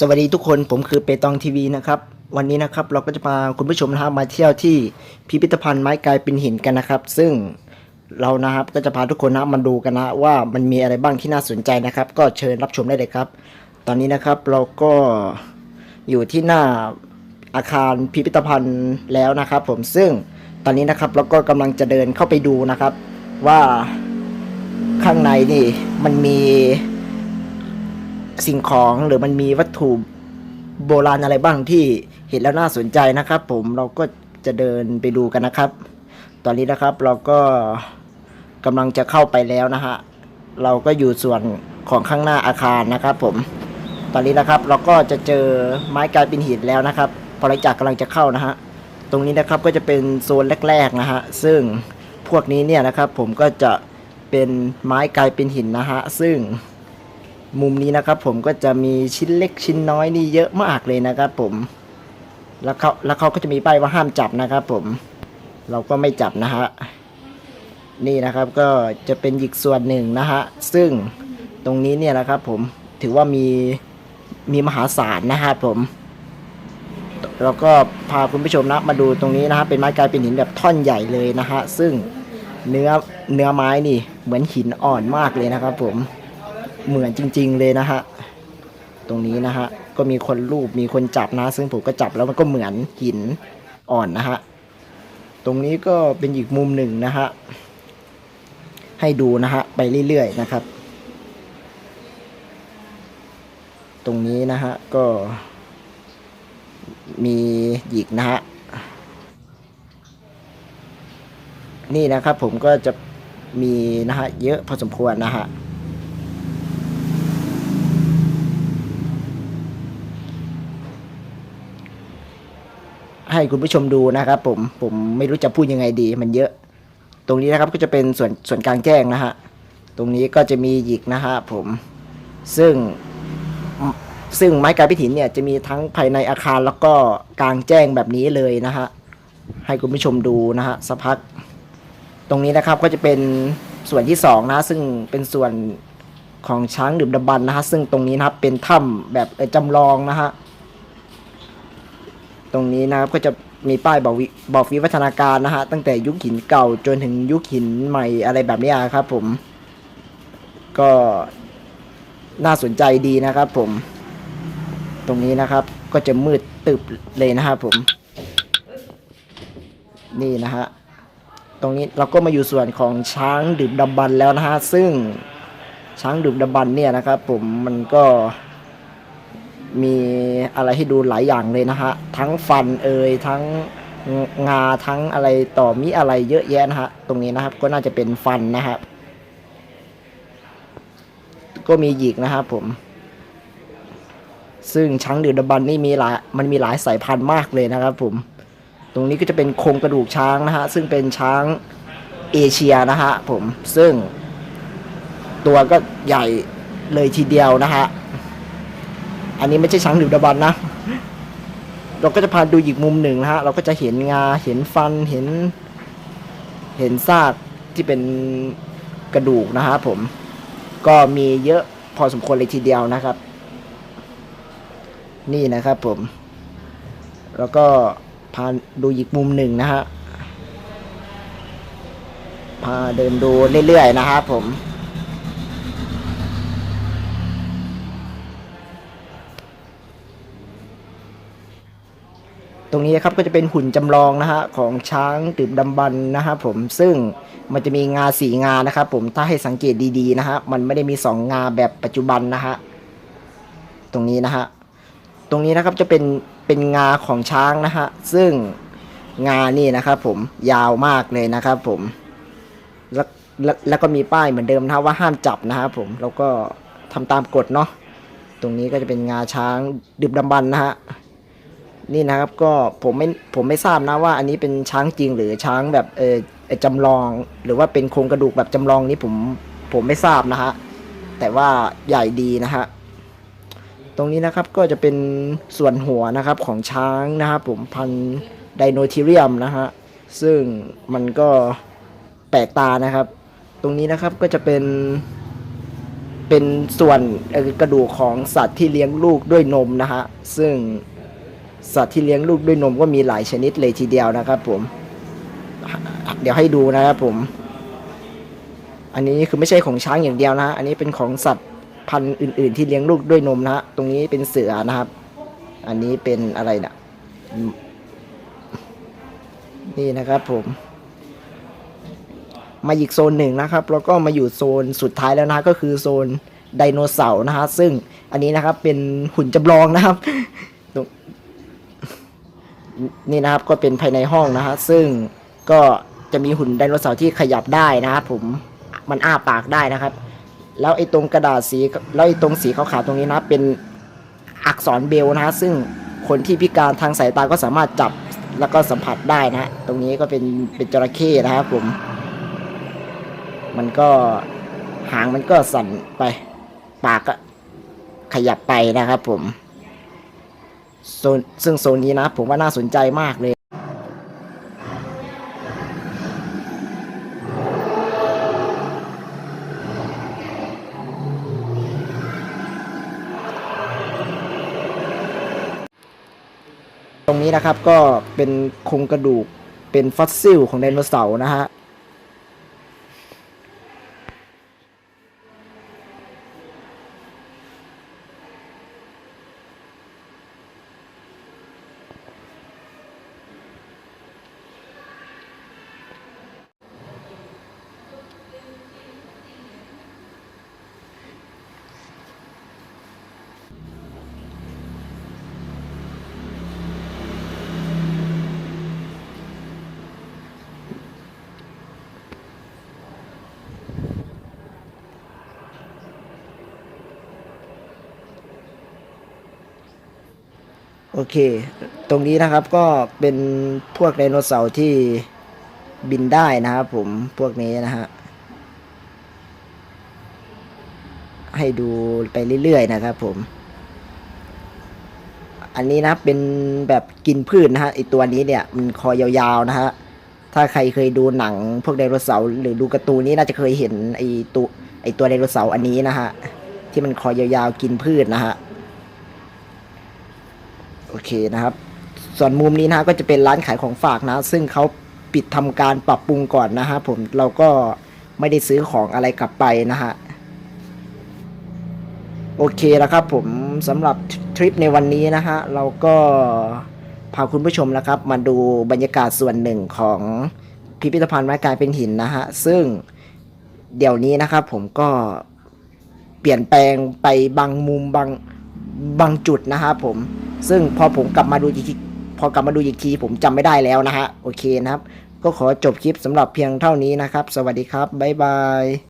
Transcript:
สวัสดีทุกคนผมคือเปตองทีวีนะครับวันนี้นะครับเราก็จะพาคุณผู้ชมนะครับมาเที่ยวที่พิพิธภัณฑ์ไม้กลายเป็นหินกันนะครับ ซึ่งเรานะครับก็จะพาทุกคนนะมาดูกันนะว่ามันมีอะไรบ้างที่น่าสนใจนะครับ ก็เชิญรับชมได้เลยครับ ตอนนี้นะครับเราก็อยู่ที่หน้าอาคารพิพิธภัณฑ์แล้วนะครับ ผมซึ่งตอนนี้นะครับเราก็กำลังจะเดินเข้าไปดูนะครับ ว่าข้างในนี่มันมี สิ่งของหรือมันมีวัตถุโบราณอะไรบ้างที่เห็นแล้วน่าสนใจนะครับ ผมเราก็จะเดินไปดูกันนะครับ ตอนนี้นะครับเราก็กำลังจะเข้าไปแล้วนะฮะเราก็อยู่ส่วนของข้างหน้าอาคารนะครับ ผม ตอนนี้นะครับเราก็จะเจอไม้กลายเป็นหินแล้วนะครับ พอหลังจากกำลังจะเข้านะฮะตรงนี้นะครับก็จะเป็นโซนแรกๆนะฮะซึ่งพวกนี้เนี่ยนะครับ ผมก็จะเป็นไม้กลายเป็นหินนะฮะซึ่ง มุมนี้นะครับผมก็จะมีชิ้นเล็กชิ้นน้อยนี่เยอะมากเลยนะครับผม แล้วเขาแล้วเขาก็จะมีป้ายว่าห้ามจับนะครับผม เราก็ไม่จับนะฮะ นี่นะครับก็จะเป็นอีกส่วนหนึ่งนะฮะ ซึ่งตรงนี้เนี่ยนะครับผมถือว่ามีมีมหาศาลนะครับผมแล้วก็พาคุณผู้ชมนะมาดูตรงนี้นะฮะเป็นไม้กลายเป็นหินแบบท่อนใหญ่เลยนะฮะซึ่งเนื้อเนื้อไม้นี่เหมือนหินอ่อนมากเลยนะครับผม เหมือนจริง ๆ เลยนะฮะตรงนี้นะฮะก็มีคนรูปมีคนจับนะ ซึ่งผมก็จับแล้วมันก็เหมือนหินอ่อนนะฮะตรงนี้ก็เป็นอีกมุมหนึ่งนะฮะให้ดูนะฮะไปเรื่อยๆนะครับ ตรงนี้นะฮะก็มีหยิกนะฮะนี่นะครับผมก็จะมีนะฮะเยอะพอสมควรนะฮะ ให้คุณผู้ชมดูนะครับผมผมไม่รู้จะพูดยังไงดี มันเยอะ ตรงนี้นะครับก็จะเป็นส่วนส่วนกลางแจ้งนะฮะตรงนี้ก็จะมีหยิกนะฮะผมซึ่งซึ่งไม้กายพิถินเนี่ยจะมีทั้งภายในอาคารแล้วก็กลางแจ้งแบบนี้เลยนะฮะให้คุณผู้ชมดูนะฮะสักพัก ตรงนี้นะครับก็จะเป็นส่วนที่สองนะซึ่งเป็นส่วนของช้างดื่มดำบรรพ์นะฮะซึ่งตรงนี้นะครับเป็นถ้ำแบบจำลองนะฮะ ตรงนี้นะครับก็จะมีป้ายบอกวิบอกวิวัฒนาการนะฮะตั้งแต่ยุคหินเก่าจนถึงยุคหินใหม่อะไรแบบนี้ครับผม ก็น่าสนใจดีนะครับผม ตรงนี้นะครับก็จะมืดตึบเลยนะครับผม นี่นะฮะตรงนี้เราก็มาอยู่ส่วนของช้างดื่มดำบรรแล้วนะฮะซึ่งช้างดื่มดำบรรเนี่ยนะครับ ผมมันก็ มีอะไรให้ดูหลายอย่างเลยนะฮะ ทั้งฟันเอ่ยทั้งงาทั้งอะไรต่อมีอะไรเยอะแยะนะฮะ ตรงนี้นะครับก็น่าจะเป็นฟันนะครับ ก็มีหยิกนะครับผม ซึ่งช้างดือดบันนี่มีหลายมันมีหลายสายพันธุ์มากเลยนะครับผม ตรงนี้ก็จะเป็นโครงกระดูกช้างนะฮะ ซึ่งเป็นช้างเอเชียนะฮะผม ซึ่ง ตัวก็ใหญ่เลยทีเดียวนะฮะ อันนี้ไม่ใช่ช้างดึกดำบรรพ์นะ เราก็จะพาดูอีกมุมหนึ่งนะฮะ เราก็จะเห็นงา เห็นฟัน เห็น เห็นซากที่เป็นกระดูกนะฮะผม ก็มีเยอะพอสมควรเลยทีเดียวนะครับ นี่นะครับผม แล้วก็พาดูอีกมุมหนึ่งนะฮะ พาเดินดูเรื่อยๆนะครับผม ตรงนี้ครับก็จะเป็นหุ่นจำลองนะฮะของช้างดื่มดำบรรนะครับผมซึ่งมันจะมีงาสีงานะครับผมถ้าให้สังเกตดีๆนะฮะมันไม่ได้มีสองงาแบบปัจจุบันนะฮะตรงนี้นะฮะตรงนี้นะครับจะเป็นเป็นงาของช้างนะฮะซึ่งงานี่นะครับผมยาวมากเลยนะครับผมแล้วแล้วแล้วก็มีป้ายเหมือนเดิมนะว่าห้ามจับนะครับผมแล้วก็ทำตามกฎเนาะตรงนี้ก็จะเป็นงาช้างดื่มดำบรรนะฮะ นี่นะครับก็ผมไม่ผมไม่ทราบนะว่าอันนี้เป็นช้างจริงหรือช้างแบบเออจำลอง หรือว่าเป็นโครงกระดูกแบบจำลองนี้ผมผมไม่ทราบนะฮะแต่ว่าใหญ่ดีนะฮะตรงนี้นะครับก็จะเป็นส่วนหัวนะครับของช้างนะครับผมพันไดโนทีเรียมนะฮะซึ่งมันก็แปลกตานะครับ ตรงนี้นะครับก็จะเป็นเป็นส่วนกระดูกของสัตว์ที่เลี้ยงลูกด้วยนมนะฮะซึ่ง สัตว์ที่เลี้ยงลูกด้วยนมก็มีหลายชนิดเลยทีเดียวนะครับ ผม เดี๋ยวให้ดูนะครับผม อันนี้คือไม่ใช่ของช้างอย่างเดียวนะฮะอันนี้เป็นของสัตว์พันธุ์อื่น ๆ ที่เลี้ยงลูกด้วยนมนะฮะตรงนี้เป็นเสือนะครับ อันนี้เป็นอะไรนะนี่นะครับผม มาอีกโซนหนึ่งนะครับ แล้วก็มาอยู่โซนสุดท้ายแล้วนะก็คือโซนไดโนเสาร์นะฮะซึ่งอันนี้นะครับเป็นหุ่นจำลองนะครับ นี่นะครับก็เป็นภายในห้องนะฮะซึ่งก็จะมีหุ่นไดโนเสาร์ที่ขยับได้นะครับผมมันอ้าปากได้นะครับ แล้วไอ้ตรงกระดาษสีแล้วไอ้ตรงสีขาวๆตรงนี้นะเป็นอักษรเบลนะฮะซึ่งคนที่พิการทางสายตาก็สามารถจับแล้วก็สัมผัสได้นะฮะตรงนี้ก็เป็นเป็นจระเข้นะครับผมมันก็หางมันก็สั่นไป ปากก็ขยับไปนะครับผม โซนซึ่งโซนนี้นะผมว่าน่าสนใจมากเลยตรงนี้นะครับก็เป็นโครงกระดูกเป็นฟอสซิลของไดโนเสาร์นะฮะ โอเค ตรงนี้นะครับก็เป็นพวกไดโนเสาร์ที่บินได้นะครับผมพวกนี้นะฮะให้ดูไปเรื่อยๆนะครับผม อันนี้นะเป็นแบบกินพืชนะฮะไอตัวนี้เนี่ยมันคอยาวๆนะฮะถ้าใครเคยดูหนังพวกไดโนเสาร์หรือดูการ์ตูนนี้น่าจะเคยเห็นไอตัวไอตัวไดโนเสาร์อันนี้นะฮะที่มันคอยาวๆกินพืชนะฮะ โอเคนะครับ ส่วนมุมนี้นะฮะก็จะเป็นร้านขายของฝากนะ ซึ่งเขาปิดทำการปรับปรุงก่อนนะฮะผมเราก็ไม่ได้ซื้อของอะไรกลับไปนะฮะโอเคนะครับผมสำหรับทริปในวันนี้นะฮะเราก็พาคุณผู้ชมนะครับ มาดูบรรยากาศส่วนหนึ่งของพิพิธภัณฑ์ไม้กลายเป็นหินนะฮะซึ่งเดี๋ยวนี้นะครับผมก็เปลี่ยนแปลงไปบางมุมบางบางจุดนะครับผม ซึ่งพอผมกลับมาดูอีกทีพอกลับมาดูอีกทีผมจำไม่ได้แล้วนะฮะ โอเคนะครับ ก็ขอจบคลิปสำหรับเพียงเท่านี้นะครับ สวัสดีครับ บ๊ายบาย